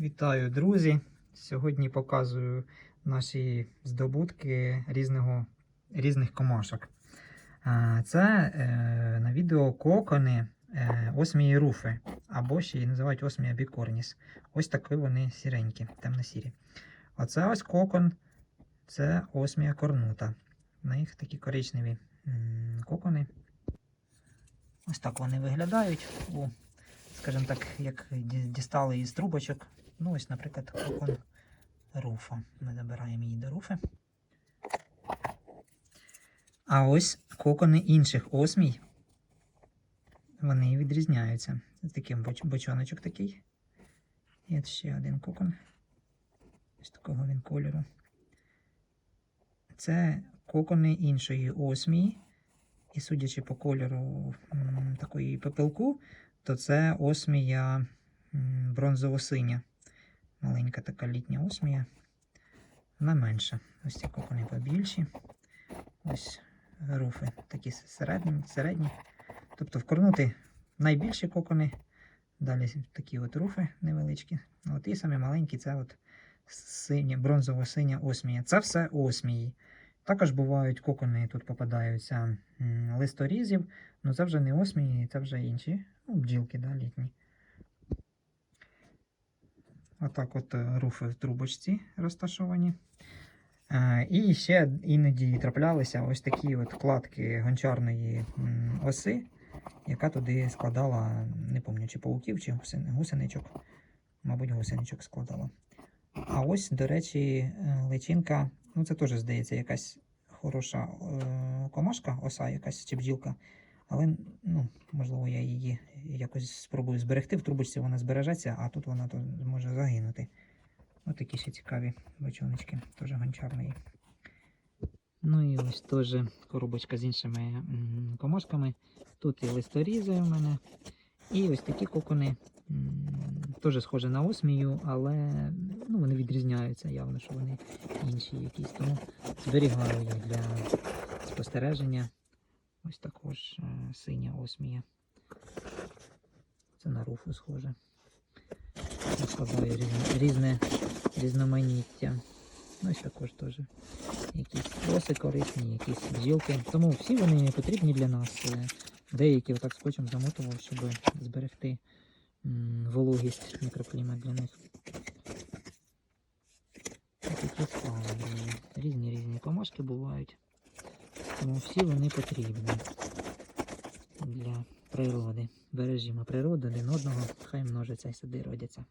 Вітаю, друзі! Сьогодні показую наші здобутки різного, різних комашок. Це е, на відео кокони е, осмії руфи, або ще її називають осмія бікорніс. Ось такі вони сіренькі, темно-сірі. Оце ось кокон, це осмія корнута. На них такі коричневі кокони. Ось так вони виглядають. О, скажімо так, як дістали із трубочок. Ну, ось, наприклад, кокон руфа. Ми забираємо її до руфи. А ось кокони інших осмій. Вони відрізняються. Такий боч- бочоночок такий. І от ще один кокон. Ось такого він кольору. Це кокони іншої осмії. І судячи по кольору такої пепелку, то це осмія бронзово-синя. Маленька така літня осмія. Вона менша. Ось ці кокони побільші. Ось руфи такі середні. середні. Тобто вкорнути найбільші кокони. Далі такі от руфи невеличкі. От і самі маленькі це от синя, бронзово-синя осмія. Це все осмії. Також бувають кокони, тут попадаються листорізів, але це вже не осмії, це вже інші. Ну, бджілки, да, літні. Отак от е, руфи в трубочці розташовані. Е, І ще іноді траплялися ось такі от кладки гончарної оси, яка туди складала, не пам'ятаю, чи пауків, чи гусеничок. Мабуть, гусеничок складала. А ось, до речі, е, личинка, ну це теж здається, якась хороша комашка, оса якась чи бджілка. Але, ну, можливо, я її якось спробую зберегти. В трубочці вона збережеться, а тут вона може загинути. Ось такі ще цікаві бочоночки, теж гончарної. Ну і ось теж коробочка з іншими комашками. Тут і листорізи у мене. І ось такі кокони. Теж схожі на осмію, але ну, вони відрізняються явно, що вони інші якісь. Тому зберігаю я для спостереження. Ось також е, синя осмія. Це на руфу схоже. Складаю різне, різне різноманіття. Ну, також теж якісь роси корисні, якісь бджілки. Тому всі вони потрібні для нас. Е, Деякі отак скотчем замотував, щоб зберегти вологість мікроклімат для них. Різні різні комашки бувають. Тому всі вони потрібні для природи. Бережімо природу один одного, хай множиться і сади родяться.